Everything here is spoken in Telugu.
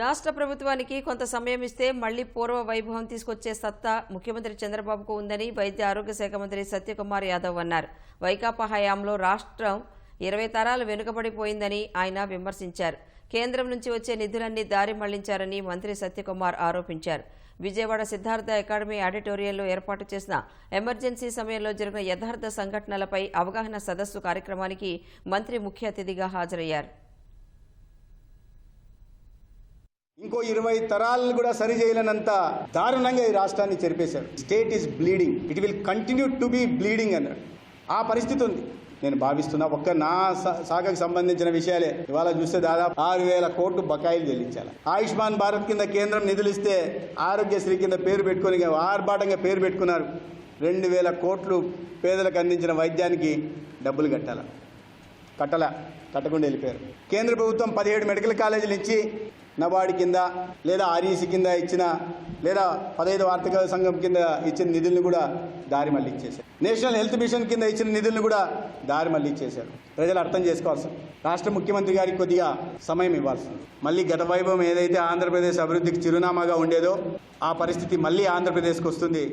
రాష్ట్ర ప్రభుత్వానికి కొంత సమయం ఇస్తే మళ్ళీ పూర్వ వైభవం తీసుకొచ్చే సత్తా ముఖ్యమంత్రి చంద్రబాబుకు ఉందని వైద్య ఆరోగ్య శాఖ మంత్రి సత్యకుమార్ యాదవ్ అన్నారు. వైకాపా హయాంలో రాష్ట్రం ఇరవై తరాలు వెనుకబడిపోయిందని ఆయన విమర్శించారు. కేంద్రం నుంచి వచ్చే నిధులన్నీ దారి మళ్ళించారని మంత్రి సత్యకుమార్ ఆరోపించారు. విజయవాడ సిద్ధార్థ అకాడమీ ఆడిటోరియంలో ఏర్పాటు చేసిన ఎమర్జెన్సీ సమయంలో జరిగిన యథార్థ సంఘటనలపై అవగాహన సదస్సు కార్యక్రమానికి మంత్రి ముఖ్య అతిథిగా హాజరయ్యారు. ఇంకో ఇరవై తరాలను కూడా సరి చేయలేనంత దారుణంగా ఈ రాష్ట్రాన్ని చెరిపేశారు. State is bleeding it will continue to be bleeding అన్నాడు ఆ పరిస్థితి ఉంది. నేను భావిస్తున్నా ఒక్క నా శాఖకు సంబంధించిన విషయాలే. ఇవాళ చూస్తే దాదాపు ఆరు వేల కోట్లు బకాయిలు చెల్లించాలి. ఆయుష్మాన్ భారత్ కింద కేంద్రం నిధులు ఇస్తే ఆరోగ్యశ్రీ కింద పేరు పెట్టుకొని ఆర్భాటంగా పేరు పెట్టుకున్నారు. రెండు వేల కోట్లు పేదలకు అందించిన వైద్యానికి డబ్బులు కట్టాల. కట్టల కట్టకుండా వెళ్ళిపోయారు. కేంద్ర ప్రభుత్వం పదిహేడు మెడికల్ కాలేజీలు ఇచ్చి నబార్డు కింద లేదా ఆర్ఈసీ కింద ఇచ్చిన లేదా పదహైదు ఆర్థిక సంఘం కింద ఇచ్చిన నిధులను కూడా దారి మళ్ళీ ఇచ్చేశారు నేషనల్ హెల్త్ మిషన్ కింద ఇచ్చిన నిధులను కూడా దారి మళ్ళీ ఇచ్చేశారు ప్రజలు అర్థం చేసుకోవాల్సి రాష్ట్ర ముఖ్యమంత్రి గారికి కొద్దిగా సమయం ఇవ్వాల్సింది. మళ్ళీ గత వైభవం ఏదైతే ఆంధ్రప్రదేశ్ అభివృద్ధికి చిరునామాగా ఉండేదో ఆ పరిస్థితి మళ్ళీ ఆంధ్రప్రదేశ్కి వస్తుంది.